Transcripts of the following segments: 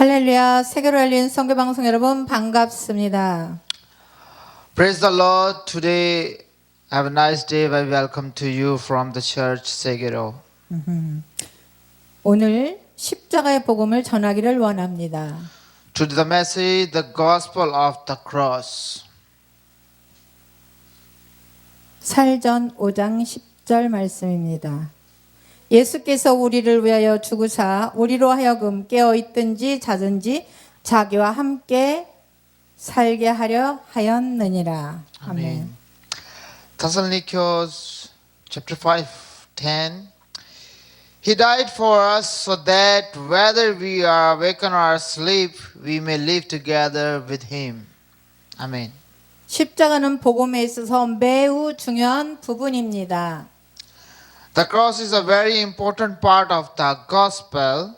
할렐루야 세계로 열린 성교 방송 여러분 반갑습니다. Praise the Lord. Today, have a nice day. I welcome to you from the church Segero. 오늘 십자가의 복음을 전하기를 원합니다. To the message, the gospel of the cross. 살전 5장 10절 말씀입니다. 예수께서 우리를 위하여 죽으사 우리로 하여금 깨어 있든지 자든지 자기와 함께 살게 하려 하였느니라. 아멘. Thessalonians chapter 5, 10. He died for us so that whether we are awakened or asleep, we may live together with him. Amen. 십자가는 복음에 있어서 매우 중요한 부분입니다. The cross is a very important part of the gospel.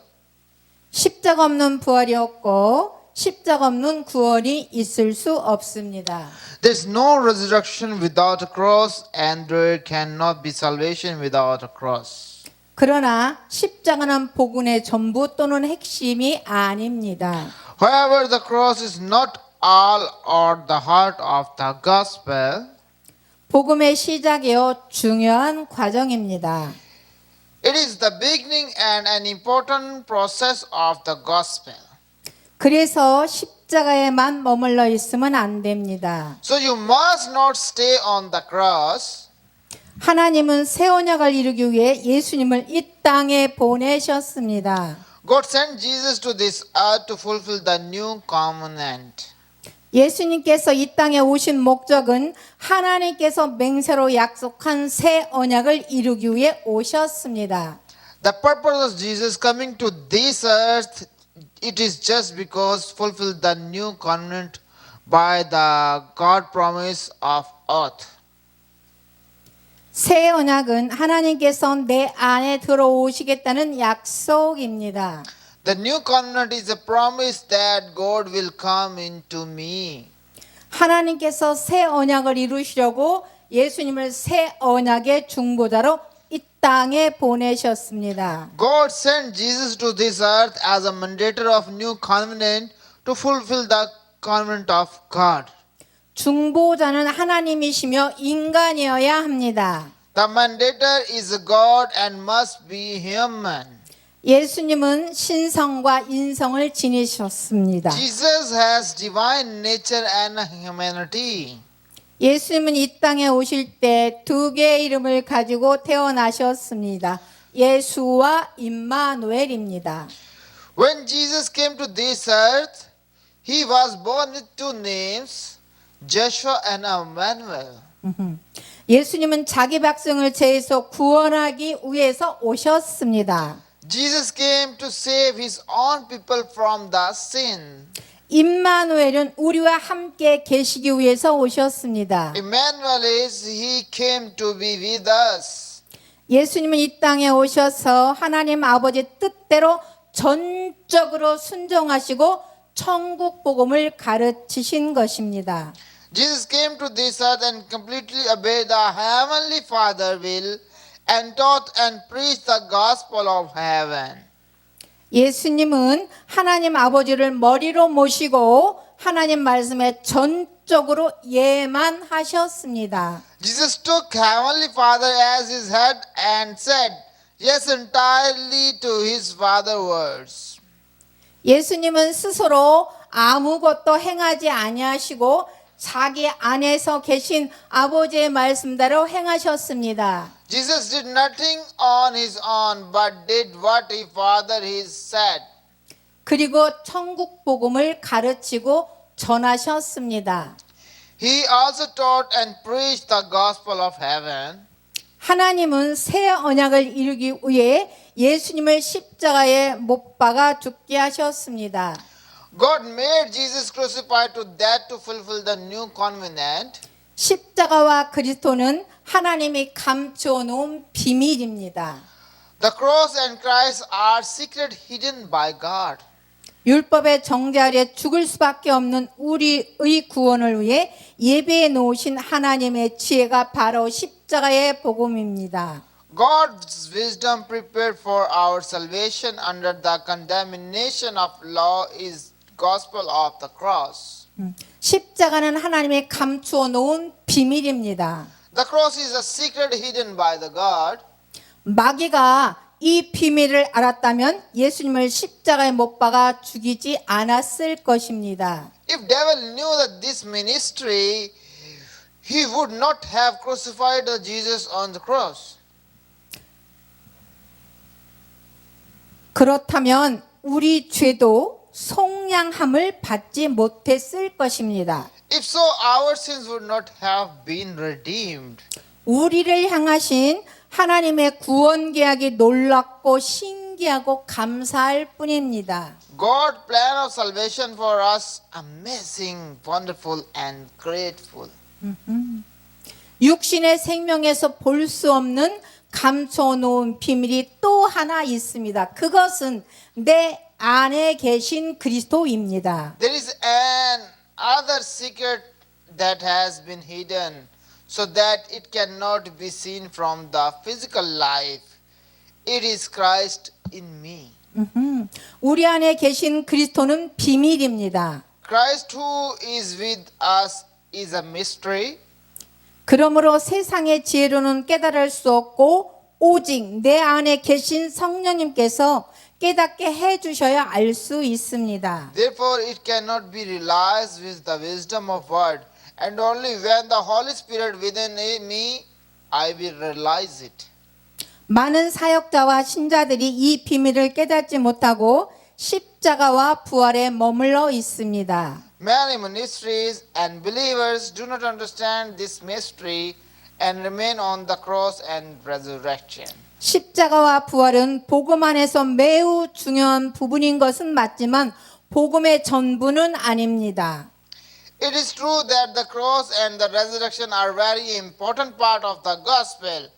십자가 없는 부활이 없고 십자가 없는 구원이 있을 수 없습니다. There's no resurrection without a cross, and there cannot be salvation without a cross. 그러나 십자가는 복음의 전부 또는 핵심이 아닙니다. However, the cross is not all or the heart of the gospel. 복음의 시작이요 중요한 과정입니다. It is the beginning and an important process of the gospel. 그래서 십자가에만 머물러 있으면 안 됩니다. So you must not stay on the cross. 하나님은 새 언약을 이루기 위해 예수님을 이 땅에 보내셨습니다. God sent Jesus to this earth to fulfill the new covenant. 예수님께서 이 땅에 오신 목적은 하나님께서 맹세로 약속한 새 언약을 이루기 위해 오셨습니다. The purpose of Jesus coming to this earth, it is just because fulfill the new covenant by the God promise of earth. 새 언약은 하나님께서 내 안에 들어오시겠다는 약속입니다. The new covenant is a promise that God will come into me. 하나님께서 새 언약을 이루시려고 예수님을 새 언약의 중보자로 이 땅에 보내셨습니다. God sent Jesus to this earth as a mediator of new covenant to fulfill the covenant of God. 중보자는 하나님이시며 인간이어야 합니다. The mediator is God and must be human. 예수님은 신성과 인성을 지니셨습니다. Jesus has divine nature and humanity. 예수님은 이 땅에 오실 때 두 개의 이름을 가지고 태어나셨습니다. 예수와 임마누엘입니다. When Jesus came to this earth, he was born with two names, Joshua and Emmanuel. 예수님은 자기 백성을 죄에서 구원하기 위해서 오셨습니다. Jesus came to save his own people from the sin. 임마누엘은 우리와 함께 계시기 위해서 오셨습니다. Emmanuel is he came to be with us. 예수님은 이 땅에 오셔서 하나님 아버지 뜻대로 전적으로 순종하시고 천국 복음을 가르치신 것입니다. Jesus came to this earth and completely obeyed the heavenly Father will and taught and preached the gospel of heaven. 예수님은 하나님 아버지를 머리로 모시고 하나님 말씀에 전적으로 예만 하셨습니다. Jesus took heavenly Father as his head and said yes entirely to his Father words. 예수님은 스스로 아무것도 행하지 아니하시고 자기 안에서 계신 아버지의 말씀대로 행하셨습니다. Jesus did nothing on his own but did what his Father he said. 그리고 천국 복음을 가르치고 전하셨습니다. He also taught and preached the gospel of heaven. 하나님은 새 언약을 이루기 위해 예수님을 십자가에 못 박아 죽게 하셨습니다. God made Jesus crucified to that to fulfill the new covenant. 십자가와 그리스도는 하나님이 감추어 놓은 비밀입니다. The cross and Christ are secret hidden by God. 율법의 정죄 아래 죽을 수밖에 없는 우리의 구원을 위해 예배해 놓으신 하나님의 지혜가 바로 십자가의 복음입니다. God's wisdom prepared for our salvation under the condemnation of law is gospel of the cross. 음, 십자가는 하나님의 감추어 놓은 비밀입니다. The cross is a secret hidden by the God. 마귀가 이 비밀을 알았다면 예수님을 십자가에 못 박아 죽이지 않았을 것입니다. If devil knew that this ministry, he would not have crucified Jesus on the cross. 그렇다면 우리 죄도 속량함을 받지 못했을 것입니다. If so, our sins would not have been redeemed. 우리를 향하신 하나님의 구원 계약이 놀랍고 신기하고 감사할 뿐입니다. God's plan of salvation for us amazing, wonderful, and grateful. 육신의 생명에서 볼 수 없는 감춰 놓은 비밀이 또 하나 있습니다. 그것은 내 안에 계신 그리스도입니다. There is an other secret that has been hidden so that it cannot be seen from the physical life. It is Christ in me. 음흠. 우리 안에 계신 그리스도는 비밀입니다. Christ who is with us is a mystery. 그러므로 세상의 지혜로는 깨달을 수 없고 오직 내 안에 계신 성령님께서 깨닫게 해 주셔야 알 수 있습니다. Therefore, it cannot be realized with the wisdom of word. And only when the Holy Spirit within me, I will realize it. 많은 사역자와 신자들이 이 비밀을 깨닫지 못하고 십자가와 부활에 머물러 있습니다. Many ministries and believers do not understand this mystery and remain on the cross and resurrection. 십자가와 부활은 복음 안에서 매우 중요한 부분인 것은 맞지만 복음의 전부는 아닙니다. It is true that the cross and the resurrection are very important part of the gospel,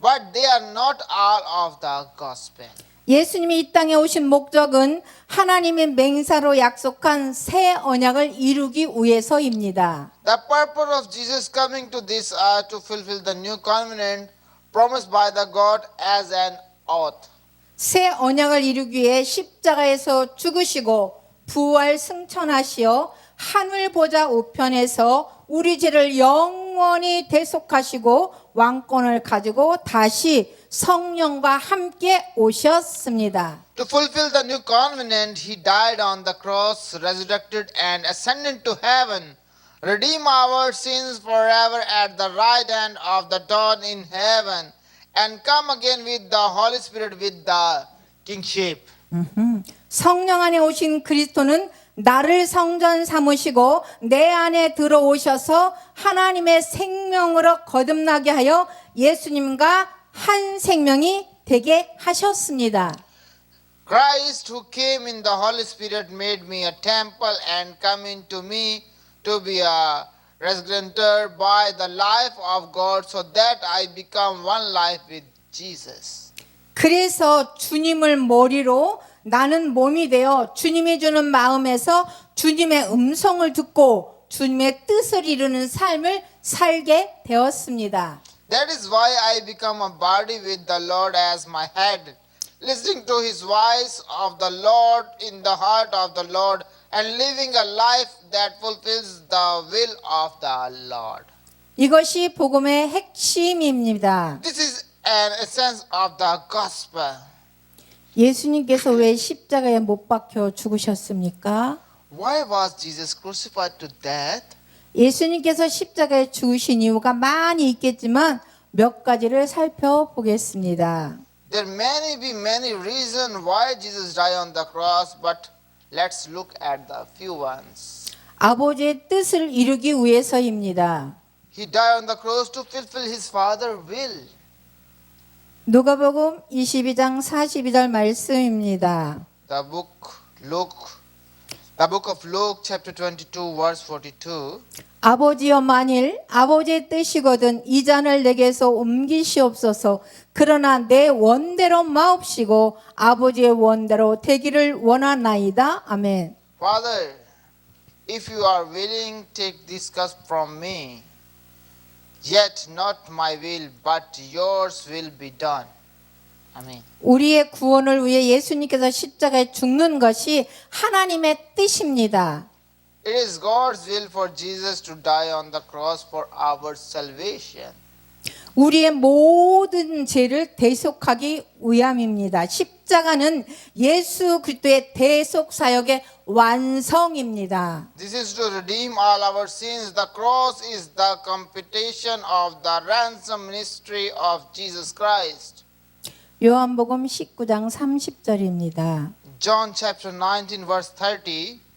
but they are not all of the gospel. 예수님이 이 땅에 오신 목적은 하나님의 맹사로 약속한 새 언약을 이루기 위해서입니다. The purpose of Jesus coming to this earth to fulfill the new covenant promised by the God as an oath. 새 언약을 이루기 위해 십자가에서 죽으시고 부활 승천하시어 하늘 보좌 우편에서 우리 죄를 영원히 대속하시고 왕권을 가지고 다시 성령과 함께 오셨습니다. To fulfill the new covenant, he died on the cross, resurrected, and ascended to heaven. Redeem our sins forever at the right hand of the dawn in heaven, and come again with the Holy Spirit with the kingship. 성령 안에 오신 그리스도는 나를 성전 삼으시고 내 안에 들어오셔서 하나님의 생명으로 거듭나게 하여 예수님과 한 생명이 되게 하셨습니다. Christ, who came in the Holy Spirit, made me a temple and come into me to be a residenter by the life of God, so that I become one life with Jesus. 그래서 주님을 머리로 나는 몸이 되어 주님이 주는 마음에서 주님의 음성을 듣고 주님의 뜻을 이루는 삶을 살게 되었습니다. That is why I become a body with the Lord as my head, listening to his voice of the Lord in the heart of the Lord, and living a life that fulfills the will of the Lord. 이것이 복음의 핵심입니다. This is an essence of the gospel. 예수님께서 왜 십자가에 못 박혀 죽으셨습니까? Why was Jesus crucified to death? 예수님께서 십자가에 죽으신 이유가 많이 있겠지만 몇 가지를 살펴보겠습니다. There may be many reasons why Jesus died on the cross, but let's look at the few ones. 아버지의 뜻을 이루기 위해서입니다. He died on the cross to fulfill his Father's will. 누가복음 22장 42절 말씀입니다. The book Luke, the book of Luke, chapter 22, verse 42. 아버지여 만일 아버지의 뜻이거든 이 잔을 내게서 옮기시옵소서 그러나 내 원대로 마옵시고 아버지의 원대로 되기를 원하나이다 아멘 Father, if you are willing, take this cup from me. Yet not my will, but yours will be done. Amen. 우리의 구원을 위해 예수님께서 십자가에 죽는 것이 하나님의 뜻입니다. It is God's will for Jesus to die on the cross for our salvation. 우리의 모든 죄를 대속하기 위함입니다. 십자가는 예수 그리스도의 대속 사역의 완성입니다. This is to redeem all our sins. The cross is the completion of the ransom ministry of Jesus Christ. 요한복음 19장 30절입니다. John chapter 19 verse 30.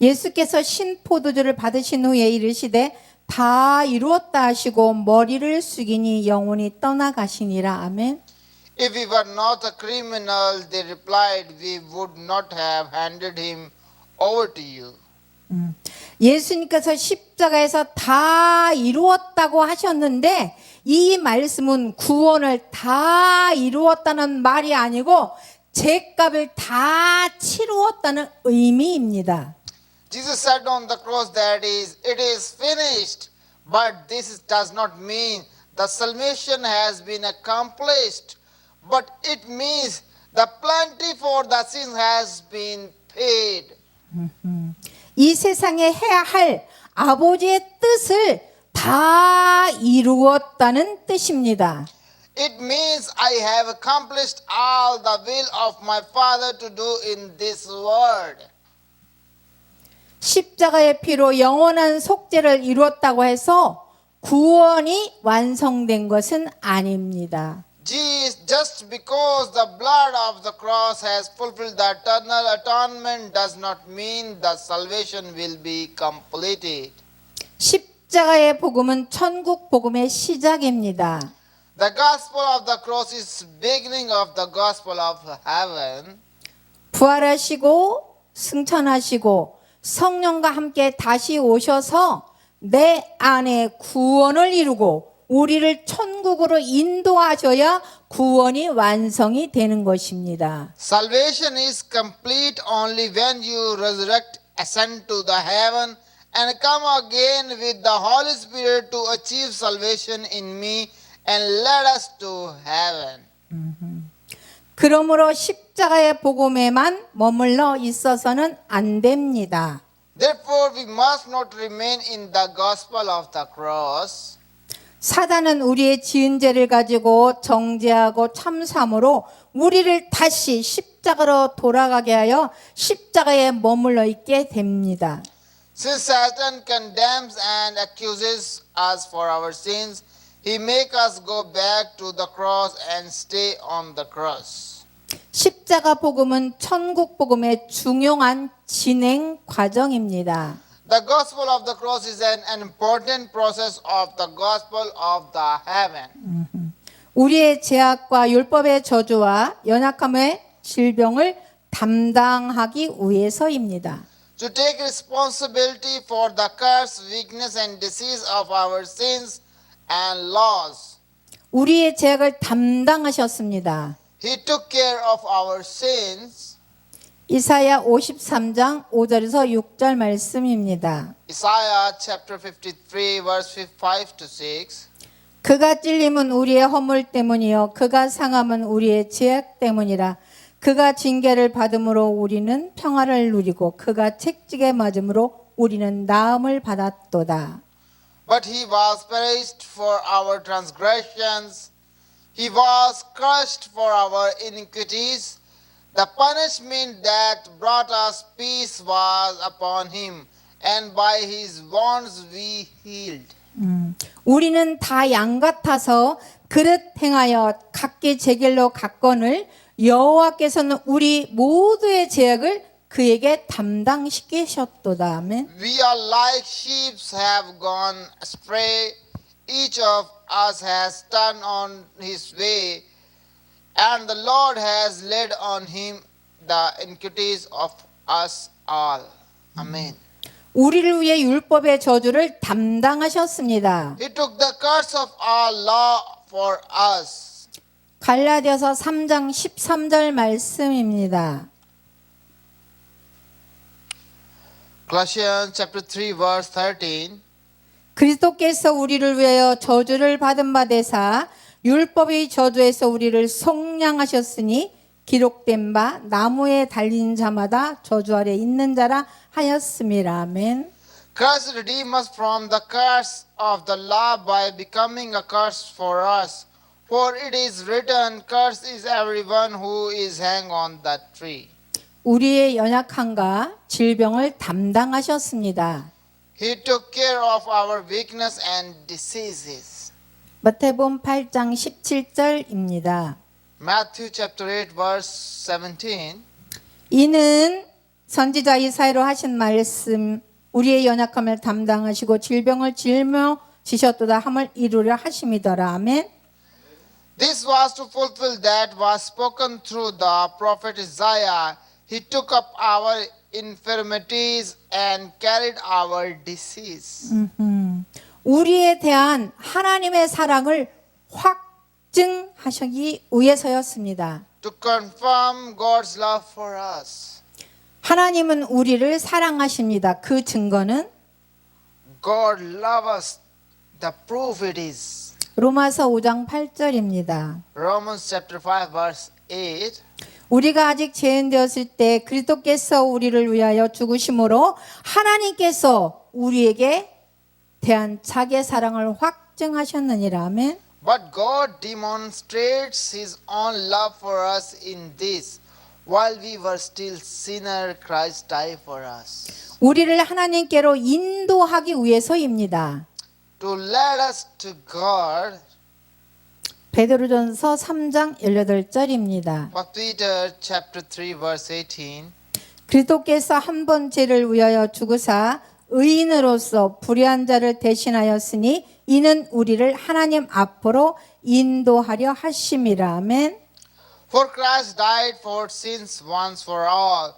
예수께서 신포도주를 받으신 후에 이르시되 다 이루었다 하시고 머리를 숙이니 영혼이 떠나가시니라 아멘. If we were not a criminal, they replied, we would not have handed him over to you. 음. 예수님께서 십자가에서 다 이루었다고 하셨는데 이 말씀은 구원을 다 이루었다는 말이 아니고 죄값을 다 치루었다는 의미입니다. Jesus said on the cross that is, it is finished. But this does not mean the salvation has been accomplished. But it means the plenty for the sin has been paid. 이 세상에 해야 할 아버지의 뜻을 다 이루었다는 뜻입니다. It means I have accomplished all the will of my Father to do in this world. 십자가의 피로 영원한 속죄를 이루었다고 해서 구원이 완성된 것은 아닙니다. Just because the blood of the cross has fulfilled the eternal atonement does not mean the salvation will be completed. 십자가의 복음은 천국 복음의 시작입니다. The gospel of the cross is beginning of the gospel of heaven. 부활하시고 승천하시고 성령과 함께 다시 오셔서 내 안에 구원을 이루고 우리를 천국으로 인도하셔야 구원이 완성이 되는 것입니다. Salvation is complete only when you resurrect, ascend to the heaven, and come again with the Holy Spirit to achieve salvation in me and lead us to heaven. 그러므로 십자가의 복음에만 머물러 있어서는 안 됩니다. Therefore, we must not remain in the gospel of the cross. 사단은 우리의 지은 죄를 가지고 정죄하고 참삼으로 우리를 다시 십자가로 돌아가게 하여 십자가에 머물러 있게 됩니다. Since Satan condemns and accuses us for our sins, he makes us go back to the cross and stay on the cross. 십자가 복음은 천국 복음의 중요한 진행 과정입니다. The gospel of the cross is an, an important process of the gospel of the heaven. 우리의 죄악과 율법의 저주와 연약함의 질병을 담당하기 위해서입니다. To take responsibility for the curse, weakness, and disease of our sins and laws. 우리의 죄악을 담당하셨습니다. He took care of our sins. 이사야 53장 5절에서 6절 말씀입니다. Isaiah chapter 53, verse 5 to 6. 그가 찔림은 우리의 허물 때문이요 그가 상함은 우리의 죄악 때문이라 그가 징계를 받음으로 우리는 평화를 누리고 그가 책찍에 맞음으로 우리는 나음을 받았도다. But he was perished for our transgressions, he was crushed for our iniquities. The punishment that brought us peace was upon him, and by his wounds we healed. 음, 우리는 다 양 같아서 그릇 행하여 각기 제 길로 갔거늘 여호와께서는 우리 모두의 죄악을 그에게 담당시키셨도다. 아멘. We are like sheep have gone astray, each of us has turned on his way, and the Lord has laid on him the iniquities of us all. Amen. 우리를 위해 율법의 저주를 담당하셨습니다. He took the curse of our law for us. 갈라디아서 3장 13절 말씀입니다. Colossians chapter 3 verse 13. 그리스도께서 우리를 위하여 저주를 받은 바 되사 율법의 저주에서 우리를 속량하셨으니 기록된 바 나무에 달린 자마다 저주 아래 있는 자라 하였음이라 아멘. Christ redeemed us from the curse of the law by becoming a curse for us. For it is written, Cursed is everyone who is hanged on that tree. 우리의 연약함과 질병을 담당하셨습니다. He took care of our weakness and diseases. 마태복음 8장 17절입니다. Matthew chapter 8 verse 17. 이는 선지자 이사야로 하신 말씀 우리의 연약함을 담당하시고 질병을 짊어지셨도다 함을 이루려 하심이더라. 아멘. This was to fulfill that was spoken through the prophet Isaiah. He took up our infirmities and carried our disease. 음, 우리에 대한 하나님의 사랑을 확증하시기 위해서였습니다. To confirm God's love for us. 하나님은 우리를 사랑하십니다. 그 증거는 God love us. The proof it is. 로마서 5장 8절입니다. Romans chapter 5 verse 8. 우리가 아직 죄인 되었을 때 그리스도께서 우리를 위하여 죽으심으로 하나님께서 우리에게 대한 자기의 사랑을 확증하셨느니라. 아멘. But God demonstrates his own love for us in this. While we were still sinner, Christ died for us. 우리를 하나님께로 인도하기 위해서입니다. To lead us to God. 베드로전서 3장 18절입니다. For Peter chapter 3 verse 18. 그리스도께서 한 번 죄를 위하여 죽으사 의인으로서 불의한 자를 대신하였으니 이는 우리를 하나님 앞으로 인도하려 하심이라. 아멘. For Christ died for sins once for all,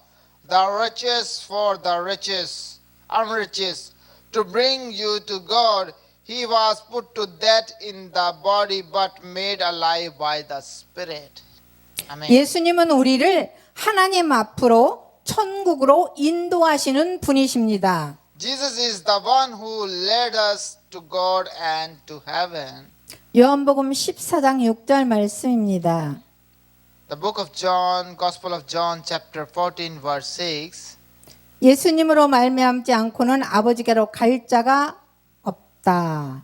the righteous for the righteous, unrighteous, to bring you to God. He was put to death in the body, but made alive by the Spirit. Amen. 예수님은 우리를 하나님 앞으로 천국으로 인도하시는 분이십니다. Jesus is the one who led us to God and to heaven. 요한복음 14장 6절 말씀입니다. The book of John, Gospel of John, chapter 14, verse 6. 예수님으로 말미암지 않고는 아버지께로 갈 자가 없다.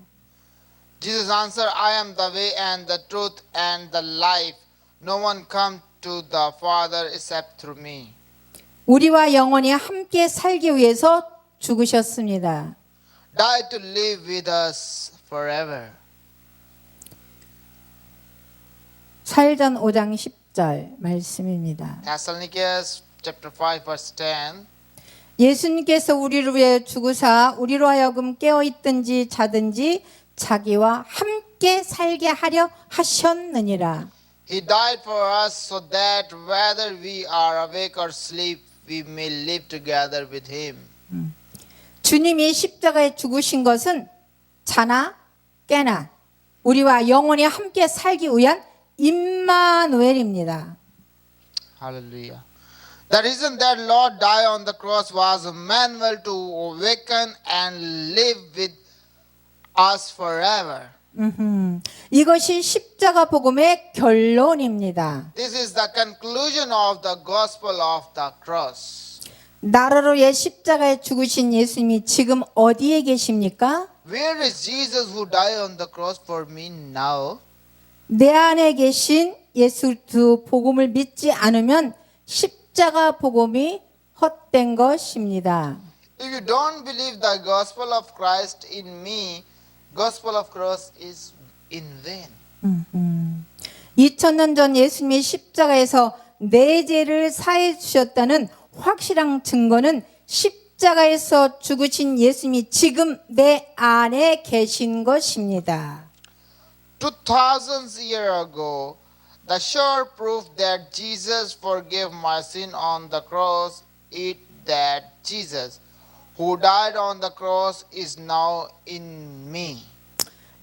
Jesus answered, I am the way and the truth and the life. No one come to the Father except through me. 우리와 영원히 함께 살기 위해서 죽으셨습니다. Died to live with us forever. 살전 5장 10절 말씀입니다. Thessalonians chapter 5, verse 10. 예수님께서 우리를 위해 죽으사 우리로 하여금 깨어 있든지 자든지 자기와 함께 살게 하려 하셨느니라. He died for us so that whether we are awake or asleep, we may live together with him. 주님이 십자가에 죽으신 것은 자나 깨나 우리와 영원히 함께 살기 위한 임마누엘입니다. Hallelujah. The reason that Lord died on the cross was a manual to awaken and live with us forever. 음흠. 이것이 십자가 복음의 결론입니다. This is the conclusion of the gospel of the cross. 나라로 위해 십자가에 죽으신 예수님이 지금 어디에 계십니까? Where is Jesus who died on the cross for me now? 내 안에 계신 예수 두 복음을 믿지 않으면 십 자가 복음이 헛된 것입니다. If you don't believe the gospel of Christ in me, gospel of cross is in vain. 2000년 전 예수님이 십자가에서 내 죄를 사해 주셨다는 확실한 증거는 십자가에서 죽으신 예수님이 지금 내 안에 계신 것입니다. Two thousands years ago, the sure proof that Jesus forgave my sin on the cross is that Jesus, who died on the cross, is now in me.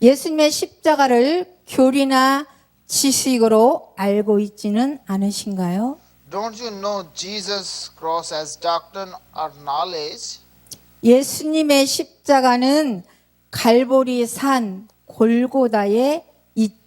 예수님의 십자가를 교리나 지식으로 알고 있지는 않으신가요? Don't you know Jesus' cross as doctrine or knowledge? 예수님의 십자가는 갈보리 산 골고다에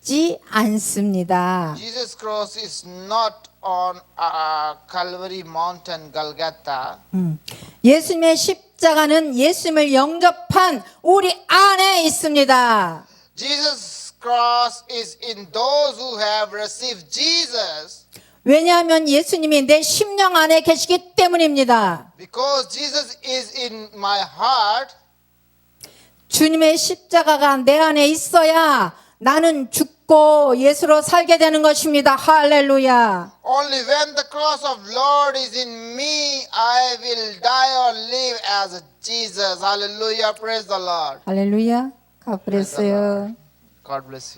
있지 않습니다. Jesus' cross is not on uh, Calvary Mountain, Golgotha. 음. 예수님의 십자가는 예수님을 영접한 우리 안에 있습니다. Jesus' cross is in those who have received Jesus. 왜냐하면 예수님이 내 심령 안에 계시기 때문입니다. Because Jesus is in my heart, 주님의 십자가가 내 안에 있어야 나는 죽고 예수로 살게 되는 것입니다. 할렐루야. only when the cross of Lord is in me, I will die or live as Jesus. Hallelujah. Praise the Lord. 할렐루야. 가브레스요. God bless you.